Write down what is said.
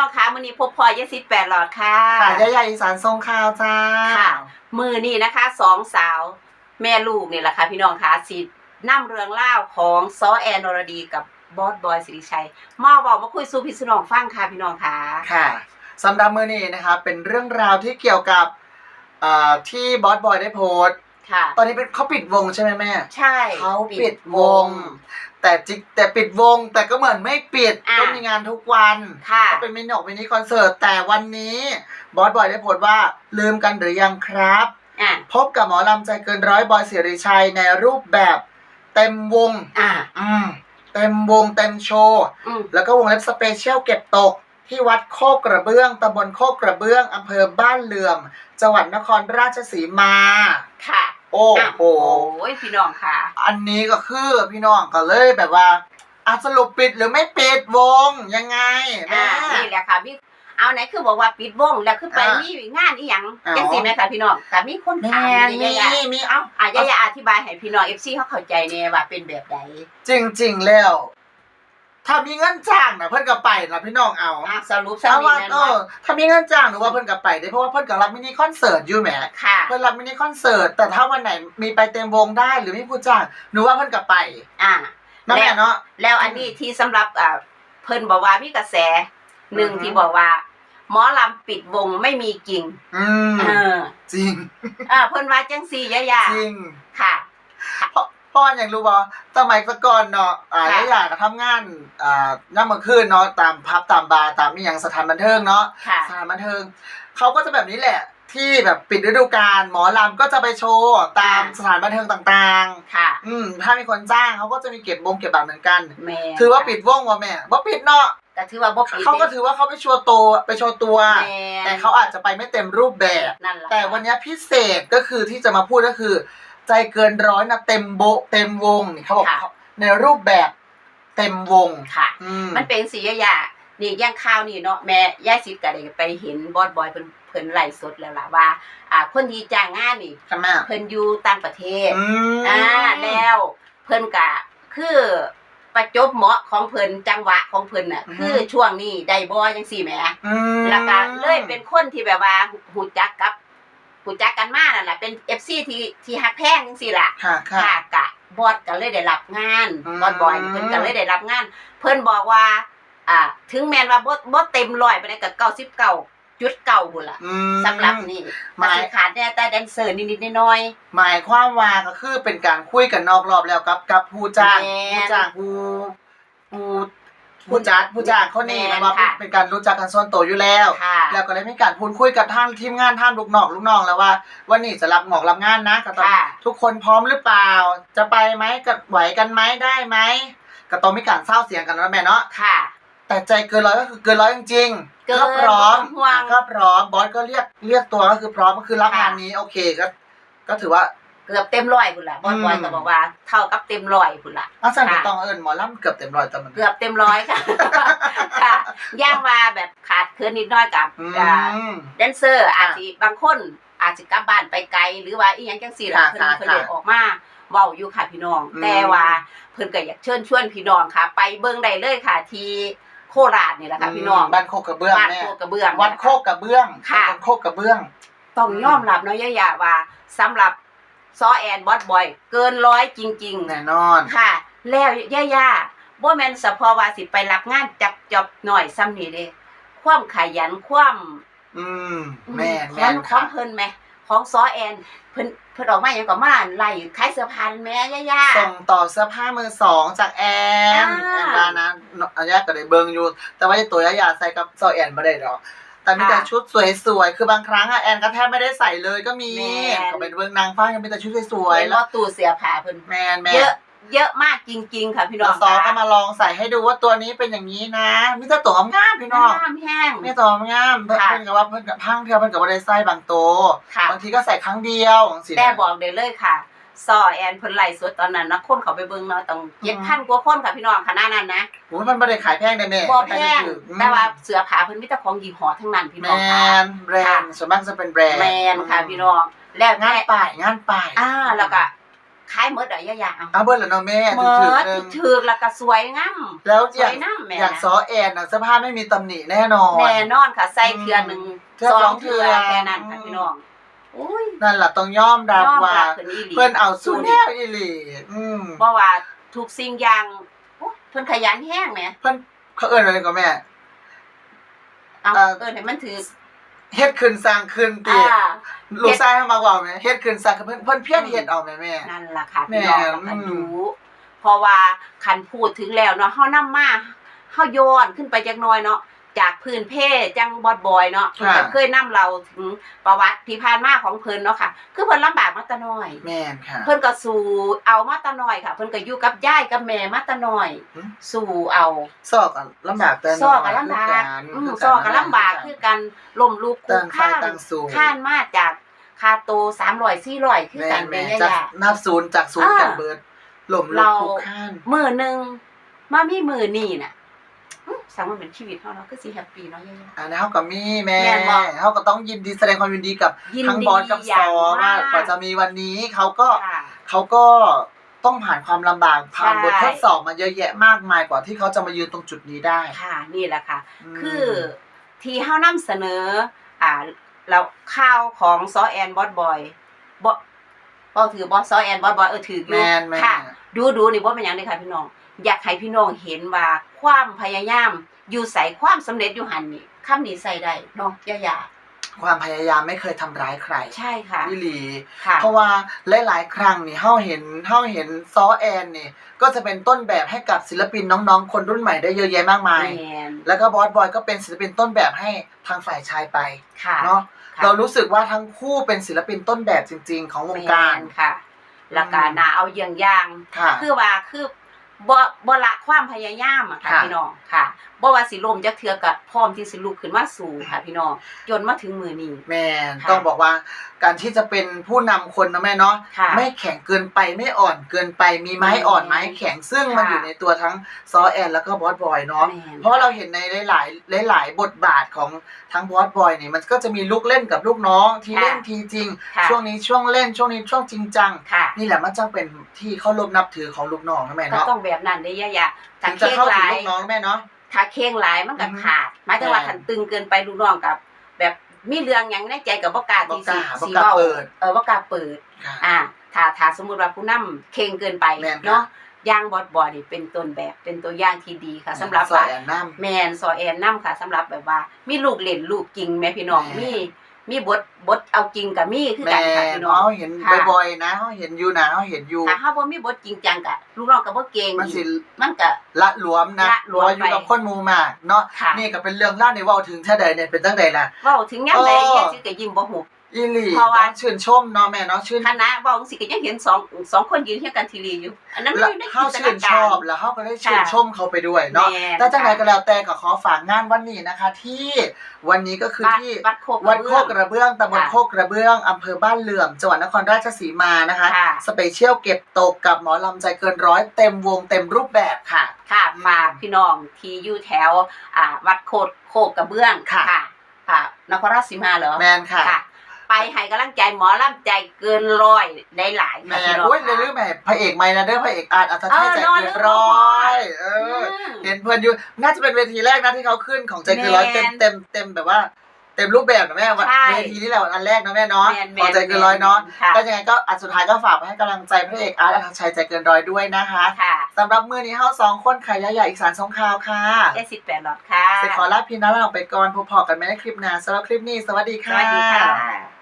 น้องคะมื้อนี้พบพลอยยสิทธิ์แปดหลอดค่ะค่ะยายาอีสานทรงข่าวจ้าค่ะมือนี่นะคะสองสาวแม่ลูกนี่แหละค่ะพี่น้องคะสินำเรื่องเล่าวของซอแอนอรดีกับบอสบอยสิริชัยมาบอกมาคุยสู่พี่สนองฟังค่ะพี่น้องคะค่ะสำหรับมือนี้นะคะเป็นเรื่องราวที่เกี่ยวกับเอ่อที่บอสบอยได้โพสต์ค่ะตอนนี้เป็นเขาปิดวงใช่ไหมแม่ ใช่เขาปิดวง แต่จิแต่ปิดวงแต่ก็เหมือนไม่ปิดอะ ก็มีงานทุกวันค่ะ ก็เป็นมินิออกมินิคอนเสิร์ตแต่วันนี้บอสบอยได้โพสต์ว่าลืมกันหรือยังครับ อะ พบกับหมอลำใจเกินร้อยบอยสิริชัยในรูปแบบเต็มวง อะ อืมเต็มวงเต็มโชว์ อืม แล้วก็วงเล็บสเปเชียลเก็บตก ที่วัดโคกกระเบื้องตำบลโคกกระเบื้องอำเภอบ้านเหลื่อม จังหวัดนครราชสีมา ค่ะโอ้อะโห โอ้ยพี่น้องค่ะ อันนี้ก็คือพี่น้องก็เลยแบบว่าอะสรุปปิดหรือไม่ปิดวงยังไงอ่าแม่นี่แหละค่ะมีเอาไหนคือบอกว่าปิดวงแล้วคือไปอ่ามีมีงานอีหยังอ๋อจังซี่แม่ค่ะพี่น้องแต่มีคนแม่ถามมีนี่ยายามีเอ้าอะยายาอธิบายให้พี่น้อง FC เขาเข้าใจแน่ว่าเป็นแบบใด จริงๆ แล้ว ถ้ามีเงินจ้างนะเพิ่นก็ไปนะพี่น้องเอาอะสรุปถ้าซ้ำว่านี่เอนะอถ้ามีเงินจ้างหรือว่าเพิ่นก็ไปได้เพราะว่าเพิ่นก็รับมินิคอนเสิร์ตอยู่แหมค่ะ เพิ่นรับมินิคอนเสิร์ตแต่ถ้าวันไหนมีไปเต็มวงได้หรือไม่ผู้จ้างหนูว่าเพิ่นก็ไปอ่า นะแม่เนาะ แล้วอันนี้ที่สำหรับอ่าเพิ่นบอกว่ามีกระแสหนึ่งอือฮึ ที่บอกว่า หมอลำปิดวงไม่มีกิ่งอืมเออจริงอ่าเพิ่นว่าจังซี่ยายาจริง ค่ะ เพราะ ว่าอย่างรู้บ่สมัยแตะก่อนเนาะอ่าค่ะอยากจะทำงานอ่าย่ำมื้อคืนเนาะตามพับตามบาร์ตามมีหยังสถานบันเทิงเนาะค่ะ สถานบันเทิงเขาก็จะแบบนี้แหละ ที่แบบปิดฤดูกาลหมอลำก็จะไปโชว์ตามอ่าสถานบันเทิงต่างค่ะๆ อืมถ้ามีคนจ้างเขาก็จะมีเก็บวงเก็บบัตรเหมือนกัน แม่ถือว่าปิดวงว่ะแม่ว่าปิดเนาะก็ถือว่าบ่ปิดเขาก็ถือว่าเขาไปโชว์ตัวไปโชว์ตัว แม่แต่เขาอาจจะไปไม่เต็มรูปแบบ นั่นล่ะแต่วันนี้พิเศษก็คือที่จะมาพูดก็คือ ใจเกินร้อยนะเต็มโบะเต็มวงนี่เขาบอกเขาในรูปแบบเต็มวงค่ะ อืม มันเป็นสียายานี่ย่างข้าวนี่เนาะแม่ย่าสิทธิ์ก็ได้ไปเห็นบอสบอยเพิ่นเพิ่นไลฟ์สดแล้วล่ะว่า อ่าคนที่จ้างงานนี่ค่ะแม่เพิ่นอยู่ต่างประเทศ อืมอ่าแล้วเพิ่นก็คือประจบเหมาะของเพิ่นจังหวะของเพิ่นน่ะคือช่วงนี้ได้บ่จังซี่แหมอืมแล้วก็เลยเป็นคนที่แบบว่าหูจักกับ หูจักกันมานั่นแหละเป็น FC ที่ที่ฮักแพงจังซี่ล่ะค่ะค่ะ ค่ะกะบอสก็เลยได้รับงานอืม บอสบอยนี่เพิ่นก็เลยได้รับงาน เพิ่นบอกว่า อ่า ถึงแม้นว่าบ่บ่เต็มร้อยไปได้ก็99จุดเก่าพุ่นล่ะอืม สำหรับนี่หมายมันสิขาดแน่แต่แดนเซอร์นิดๆหน้อย หมายความว่าก็คือเป็นการคุยกันนอกรอบแล้วกับกับผู้จ้างแม่น ผู้จ้างผู้ผู้ ผู้จัดผู้จ้างเขานี่แม่นนะว่าค่ะ เป็นการรู้จักกันส่วนตัวอยู่แล้วๆค่ะ แล้วก็เลยมีการพูดคุยกับท่านทีมงานท่านลูกน้องลูกน้องแล้วว่าวันนี้จะรับหงอกรับงานนะก็ต้องค่ะ ทุกคนพร้อมหรือเปล่า จะไปไหมก็ไหวกันไหมได้ไหมก็ต้องมีการเศร้าเสียงกันนะแม่เนาะค่ะ แต่ใจเกินร้อยก็คือเกินร้อยจริงๆเกินก็พร้อมบ่ต้องห่วงก็พร้อมบอสก็เรียกเรียกตัวก็คือพร้อมก็คือรับงานนี้โอเคก็ก็ถือว่า เกือบเต็มร้อยพุ่นล่ะบอสบอยอืมก็บอกว่า เท่ากับเต็มร้อยพุ่นล่ะอาสันก็ค่ะต้องเอิญหมอลำเกือบเต็มร้อยแต่มันเกือบเต็มร้อยค่ะ ค่ะย่างมาแบบขาดเคินนิดหน้อยกับอือ่ามแดนเซอร์อาจสิบางคนอาจสิกลับบ้านไปไกลหรือว่าอีหยังจังซี่ล่ะค่ะเพิ่นค่ะเพิ่นเลยออกมาเว้าอยู่ค่ะพี่น้องอืมแต่ว่าเพิ่นก็อยากเชิญชวนพี่น้องค่ะ ไปเบิ่งได้เลยค่ะ ที่โคราชนี่แหละค่ะพี่น้องบ้านโคกกระเบื้องบ้านแม่โคกระเบื้องวัดโคกกระเบื้องค่ะวัดโคกกระเบื้องต้องยอมรับเนาะยายาว่าสำหรับ ซอแอนบอสบอย เกินร้อยจริงแน่นอนๆค่ะ แล้วยายาบ่แม่นเฉพาะว่าสิไปรับงานจับจอบหน่อยซ้ำนี่เด้ความขยันความอืมแม่นขแม่องนขอค่ะงเพิ่นไหม ของซอแอน เพิ่นเพิ่นออกมาอย่างก็มาไล่ขายเสื้อผ้าแม่ย่า ส่งต่อเสื้อผ้ามือสองจากแอนอ่า แอนมานะอันนี้ก็ได้เบิงอยู่ แต่ว่าไอ้ตัวยายาใส่กับเซาแอนไม่ได้หรอก แต่มีแต่ค่ะชุดสวยๆ คือบางครั้งอะแอนก็แทบไม่ได้ใส่เลยก็มีแม่นก็เป็นเบิงนางฟ้ายังมีแต่ชุดสวๆยเห็นๆแล้วว่าตู้เสื้อผ้าเพิ่นแมนแมเยนอะเยอะมากจริง ๆ ค่ะพี่น้แล้อวงซอก็มาลองใส่ให้ดูว่าตัวนี้เป็นอย่างนี้นะมีแต่ตัวงามๆพี่น้องน้ำแห้งมีตัวงามเพื่ค่ะอนกับว่าเพื่อนกับพังเทียวเพื่อนกับว่าได้ใส่บางตัวค่ะ บางทีก็ใส่ครั้งเดียวสินะแต่บอกได้เลยค่ะ ซอแอนเพิ่นไล่สดตอนนั้นนะคนเขาไปเบิ่งเนาะต้องเจ็ดพันกว่าคนค่ะพี่น้องขนาดนั้นนะโอ้ยมันไม่ได้ขายแพงเลยแม่บ่แพงอืมแต่ว่าเสื้อผ้าเพิ่นมีแต่ของยี่ห้อทั้งนั้นพี่แมน้องค่ะนแบรนด์ส่วนมากจะเป็นแบรนด์แมนค่ะพี่น้องแล้วงานแม่ป่ายงานป่ายอ่าแล้วก็ขายหมดอะยายาเอาเอาเบิร์แล้วเนาะแม่หมถึงดถึงหนึ่งถึกๆแล้วก็สวยงามแล้วสอย่าวยงน้ำแม่อย่างนะซอแอนน่ะเสื้อผ้าไม่มีตำหนิแน่นอนแน่นอนค่ะใส่เทือหนึ่งเทื่อสสอองงเทือเทื่อแค่นั้นค่ะพี่น้อง อุ้ยนั่นแหละต้องยอมรับยอมว่ารับเพิ่นอีหลีเพื่อนเอาสู้แนวอีหลีอืมเพราะว่าทุกสิ่งอย่างโอ้เพิ่นขยันแห้งแหมเพื่อนเขาเอิ้นอะไรก็แม่ เอาเอ่อ เออให้มันถือเฮ็ดขึ้นสร้างขึ้นติอ่า ลูกชายให้มากกว่าไหมเฮ็ดขึ้นสร้างขึ้นเพิ่นเพิ่นเพี้ยนเฮ็ดเอาแม่แม่ นั่นล่ะค่ะแม่พี่น้องแล้วก็อืม ดูเพราะว่าคันพูดถึงแล้วเนาะเฮานำมาเฮาย้อนขึ้นไปจักหน่อยเนาะ จากพื้นเพจังบอดบอยเนาะเพิ่นก็เคยนํเราถึงประวัติที่ผ่านมาของเพิ่นเนาะค่ะ คือเพิ่นลำบากมาแต่น้อย แม่นค่ะ เพิ่นก็สู่เอามาแตะน้อยค่ะ เพิ่นก็อยู่กับยายกับแม่มาแตะน้อยหืม สู่เอา ซอกอะลำบากแต่ซอกกับลำบากคือือมกันซอกกับลำบากคือกันล่มลูกคุต่ากงฝ่าข้ายนต่างสูงข้านมาจากคาโต300 400คือแม่กันนเป็แม่นจากยา นับศูนย์จากศูนย์อ่ากันเบิดหล่มลุเรากคุกข้านมื้อหนึงมามีมื้อนี้น่ะอื้อ สังว่าเป็นชีวิตเฮาเนาะคือสิแฮปปี้เนาะยายอันนี้เฮาก็มีแม่แม่นบ่เฮาก็ต้องยินดีแสดงความยินดีกับยินทั้งดีบอสกับอซย่างอว่ามากกว่าจะมีวันนี้เขาก็ค่ะ เขาก็ต้องผ่านความลำบากผ่านใช่ บททดสอบมาเยอะแยะมากมายกว่าที่เขาจะมายืนตรงจุดนี้ได้ค่ะ นี่แหละค่ะ ม คือที่เฮานำเสนอ อ่าแล้วข่าวของซอแอนบอสบอยบ่บ่ถือบอสซอแอนบอสบอยเออถืออยู่แม่นแม่น ค่ะ ดูดูนี่บ่เป็นหยังเด้ค่ะพี่น้อง อยากให้พี่น้องเห็นว่า ความพยายาม อยู่ใส่ความสำเร็จอยู่หันนี่คำนี้ใส่ได้เนาะย่าย่าความพยายามไม่เคยทำร้ายใคร ใช่ค่ะพี่หลีค่ะเพราะว่าหลายๆ ครั้งนี่เฮาเห็นเฮาเห็นซอแอนนี่ ก็จะเป็นต้นแบบให้กับศิลปินน้องๆ คนรุ่นใหม่ได้เยอะแยะมากมายแมนแล้วก็บอสบอยก็เป็นศิลปินต้นแบบให้ทางฝ่ายชายไปค่ะเนาะค่ะเรารู้สึกว่าทั้งคู่เป็นศิลปินต้นแบบจริง ๆ ของวงการแม่นค่ะแล้วก็อืมน่าเอาเยี่ยงอย่างค่ะคือว่าคือ บ่บ่ละความพยายามอะค่ะค่ะ พี่น้องค่ะบ่ว่าสิล่มจักเทื่อก็พร้อมที่สิลุกขึ้นมาสู่ค่ะพี่น้องจนมาถึงมื้อนี้ แม่นค่ะ ต้องบอกว่า การที่จะเป็นผู้นำคนนะแม่เนาะค่ะไม่แข็งเกินไปไม่อ่อนเกินไปมีไม้อ่อนไม้แข็งซึ่งมันค่ะอยู่ในตัวทั้งซอแอนแล้วก็บอสบอยเนาะแม่น เพราะเราเห็นในหลาย ๆ หลาย ๆ บทบาทของทั้งบอสบอยเนี่ยมันก็จะมีลูกเล่นกับลูกน้องที่ค่ะเล่นทีจริง ค่ะช่วงนี้ช่วงเล่นช่วงนี้ช่วงจริงจัง ค่ะ นี่แหละมันจะเป็นที่เขารบนับถือของลูกน้องนะแม่ก็เนาะต้องแบบนั้นได้ยะๆถ้าถึงจะเค้งเข้าหถึงลายลูกน้องแม่เนาะ ถ้าเค้งหลายมันก็อือฮึขาดหมายถึงว่าแม่คันตึงเกินไปลูกน้องกับ แบบ มีเรื่องหยังในใจกับบ่กล้าที่สิบ่สิกล้าเว้าเปิด เออบ่กล้าเปิด ค่ะ อ่าถ้าถ้าสมมุติว่าผู้นำเข่งเกินไปแม่นค่ะ เนาะย่างบอดบอนี่เป็นต้นแบบเป็นตัวอย่างที่ดีค่ะสำหรับซอว่าแอนน้ำแมนซอแอนนํค่ะสำหรับแบบว่า มีลูกเล่นลูกจริงแม่พี่น้องแม่มี มีบทบทเอาจริงกับมีคือแม่กันค่ะพี่น้อเนาะง เห็นค่ะ บ่อยๆนะเขาเห็นอยู่นะเขาเห็นอยู่ ถ้าเฮาบ่มีบทจริงจังกะลูกน้องก็บ่เก่งมันสิมันก็ ละหลวมนะละหลวมเพราะอยู่กับไปคนหมูมากเนาะค่ะนี่ก็เป็นเรื่องเล่าในเว่าถึงแท้ใดเนี่ยเป็นตั้งใดล่ะ เว้าถึงยามใดเออแกสิก็ยิ้มบ่หุบ อีหลีเพราะว่า ต้องชื่นชมเนาะแม่เนาะชื่นคณะเว้าจังซี่ก็ยังเห็นสองสองคนยืนเฮียงกันทีรีอยู่ อันนั้นมันแล้วอยู่ในเขาจินตชื่นานชการ อบแล้วเขาก็ได้ชื่นค่ะชมเขาไปด้วยเนาะแม่นแต่จังไหนค่ะก็แล้วแต่ก็ขอฝากงานวันนี้นะคะ ที่วันนี้ก็คือวัดที่ วัดโคกวัดระโคเบื้องกระเบื้องตำบลค่ะโคกระเบื้องอำเภอบ้านเหลื่อม จังหวัดนครราชสีมานะคะ ค่ะสเปเชียลเก็บตกกับหมอลำใจเกินร้อยเต็มวงเต็มรูปแบบค่ะ ค่ะฝากพี่น้องที่อยู่แถว อ่า วัดโคกโคกกระเบื้องค่ะ ค่ะ นครราชสีมาเหรอ แมนค่ะ ค่ะ ไปให้กำลังใจหมอลำใจเกินร้อยได้หลายแมค่ะพี่นน้องอุ้ยในค่ะเรื่องแบบพระเอกไม่นะเด้อพระเอกอาร์ตอัธชัยเออใจนอนเกินเรื่องร้บ่ออยยเออือม เห็นเพื่อนอยู่น่าจะเป็นเวทีแรกนะที่เขาขึ้นของใจเกินร้อยแมเต็มเต็มเต็มแบบว่า เต็มรูปแบบนะแม่ว่าใช่ เวทีนี่แหละอันแรกนะแม่เนาะแมนแมของนใจเกินร้อยเนาะค่ะก็ยังไงก็อันสุดท้ายก็ฝากไปให้กำลังใจพระเอกอาร์ตอัธชัยใจเกินร้อยด้วยนะคะค่ะสำหรับมือนี้เฮาสองคนขายาใหญ่อีกสารสงคราวค่ะได้สิบแปดหลอดค่ะเสร็จขอลาพี่น้าเราไปก่อนพบพอกันไหมในคลิปหน้าสำหรับคลิปนี้สวัสดีสค่ะ วัสดีค่ะ